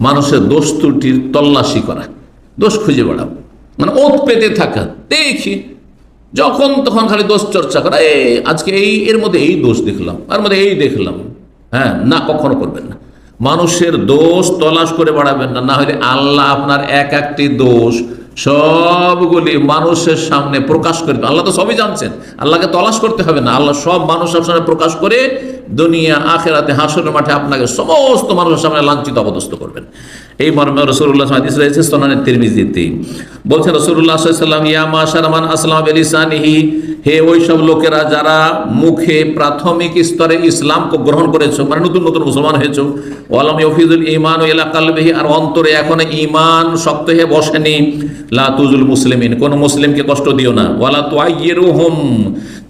মানুষের দোষ ত্রুটির তল্লাশি করা, দোষ খুঁজে বেড়াও। মানে ওত পেতে থাকা, দেখি। যখন তখন খালি দোষ চর্চা করা, এ, আজকে এই, এর মধ্যে এই দোষ দেখলাম আর মধ্যে এই দেখলাম। হ্যাঁ না, কখনো করবেন না। মানুষের দোষ তলাশ করে বাড়াবেন না না হলে আল্লাহ আপনার এক একটি দোষ সবগুলি মানুষের সামনে প্রকাশ করবে আল্লাহ তো সবই জানছেন। আল্লাহকে তলাশ করতে হবে না। আল্লাহ সব মানুষের সামনে প্রকাশ করে দুনিয়া, আখেরাতে হাসনের মাঠে আপনাকে সমস্ত মানুষের সামনে লাঞ্ছিত অবদস্ত করবেন। এই মর্মে রসুল্লাহ হাদিস রয়েছে সোনানের তিরমিজিতে। বলছেন রসুল্লাহ সাল্লাম ইয়ামা শারমান আসলাম এলিসানিহি হে ওই সব লোকেরা যারা মুখে প্রাথমিক স্তরে ইসলামকে গ্রহণ করেছ মানে নতুন নতুন মুসলমান হয়েছো, ওয়ালাম ইফিজুল ইমান এলাকালবিহি আর অন্তরে এখন ইমান শক্ত হয়ে বসেনি। লা তুজুল মুসলিমিন, কোন মুসলিমকে কষ্ট দিও না। ওয়ালা তুয়াইয়েরুহুম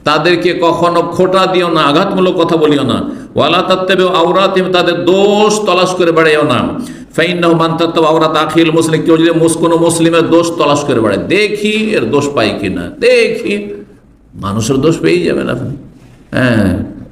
তাদেরকে কখনো খোটা দিও না, আঘাতমূলক কথা বলিও না। ওয়ালা তাত্তাবে আওরাতিম, তাদের দোষ তলাশ করে বেড়াইও না। মুসলিম, কেউ যদি কোনো মুসলিমের দোষ তলাশ করে দেখি এর দোষ পাই কিনা, দেখি। মানুষের দোষ যাবেন আপনি। হ্যাঁ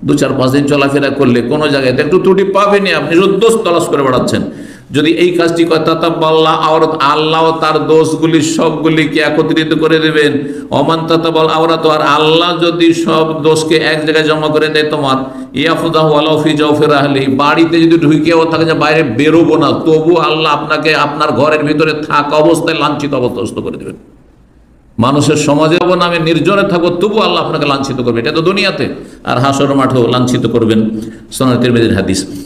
দু চার পাঁচ দিন চলাফেরা করলে কোনো জায়গায়, একটু ত্রুটি পাবেনি আপনি দোষ তলাশ করে বেড়াচ্ছেন। যদি এই কাজটি করে তাতাবাল্লাহ আওরাত, আল্লাহ তার দোষগুলি সবগুলিকে একত্রিত করে দেবেন। অমান তাতাবাল আওরাত, আর আল্লাহ যদি সব দোষকে এক জায়গায় জমা করে দেয় তোমার। ইয়াফুদাহ আলাফি জফির আহলি, বাড়িতে যদি ঢুকেও থাকে যে বাইরে বেরোবো না, তবু আল্লাহ আপনাকে আপনার ঘরের ভিতরে থাকা অবস্থায় লাঞ্ছিত অবস্থ করে দেবেন। মানুষের সমাজে নামে নির্জনে থাকব, তবু আল্লাহ আপনাকে লাঞ্ছিত করবে। এটা তো দুনিয়াতে। আর হাসর মাঠেও লাঞ্ছিত করবেন। সোনার তিরমিজির হাদিস।